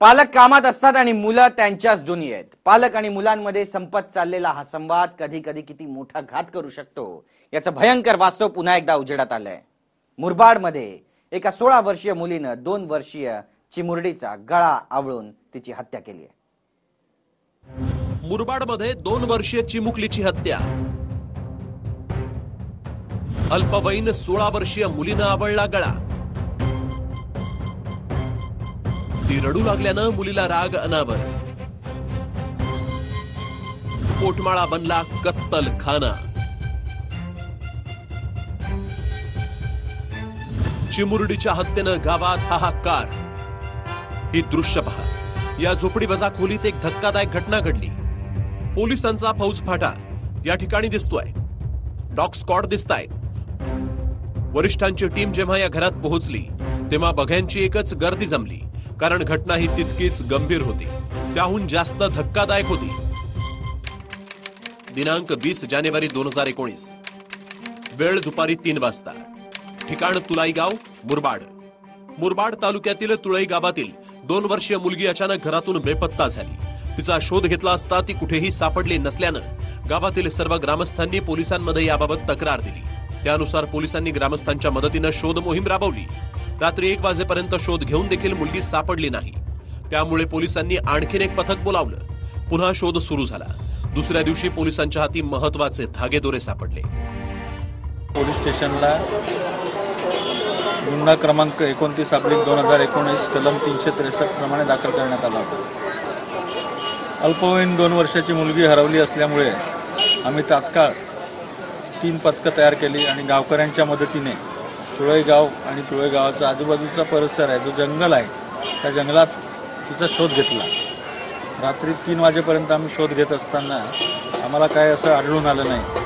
पालक कामात असतात आणि मुलं त्यांच्याच दुनियेत पालक आणि मुलांमध्ये संपत चाललेला हा संवाद कधी कधी किती मोठा घात करू शकतो याचं भयंकर वास्तव पुन्हा एकदा उजेडात आलंय. मुरबाडमध्ये एका सोळा वर्षीय मुलीनं दोन वर्षीय चिमुरडीचा गळा आवळून तिची हत्या केली आहे. मुरबाडमध्ये दोन वर्षीय चिमुकलीची हत्या. अल्पवयीन सोळा वर्षीय मुलीनं आवळला गळा. ती रडू लागल्यानं मुलीला राग अनावर. पोटमाळा बनला कत्तल खाना चिमुरडीच्या हत्येनं गावात हाहाकार. ही दृश्य पहा. या झोपडी बजा खोलीत एक धक्कादायक घटना घडली. पोलिसांचा फौजफाटा या ठिकाणी दिसतोय. डॉग स्कॉट दिसताय वरिष्ठांची टीम जेव्हा या घरात पोहोचली तेव्हा बघ्यांची एकच गर्दी जमली. कारण घटना ही तितकीच गंभीर होती. त्याहून जास्त धक्कादायक होती. दिनांक वीस जानेवारी दोन हजार एकोणीस. वेळ दुपारी तीन वाजता. ठिकाण तुलाईगाव मुरबाड. मुरबाड तालुक्यातील तुळई गावातील दोन वर्षीय मुलगी अचानक घरातून बेपत्ता झाली. तिचा शोध घेतला असता ती कुठेही सापडली नसल्यानं गावातील सर्व ग्रामस्थांनी पोलिसांमध्ये याबाबत तक्रार दिली. त्यानुसार पोलिसांनी ग्रामस्थांच्या मदतीनं शोध मोहीम राबवली. रात्री एक वाजेपर्यंत शोध घेऊन देखील मुलगी सापडली नाही. त्यामुळे पोलिसांनी आणखीन एक पथक बोलावलं. पुन्हा शोध सुरू झाला. दुसऱ्या दिवशी पोलिसांच्या हाती महत्त्वाचे धागेदोरे सापडले. पोलीस स्टेशनला गुन्हा क्रमांक एकोणतीस आपली दोन हजार एकोणीस कलम तीनशे त्रेसष्ट प्रमाणे दाखल करण्यात आला होता. अल्पवयीन दोन वर्षाची मुलगी हरवली असल्यामुळे आम्ही तात्काळ तीन पथकं तयार केली आणि गावकऱ्यांच्या मदतीने तुळेगाव आणि तुळेगावाचा आजूबाजूचा परिसर आहे जो जंगल आहे त्या जंगलात तिचा शोध घेतला. रात्री तीन वाजेपर्यंत आम्ही शोध घेत असताना आम्हाला काय असं आढळून आलं नाही.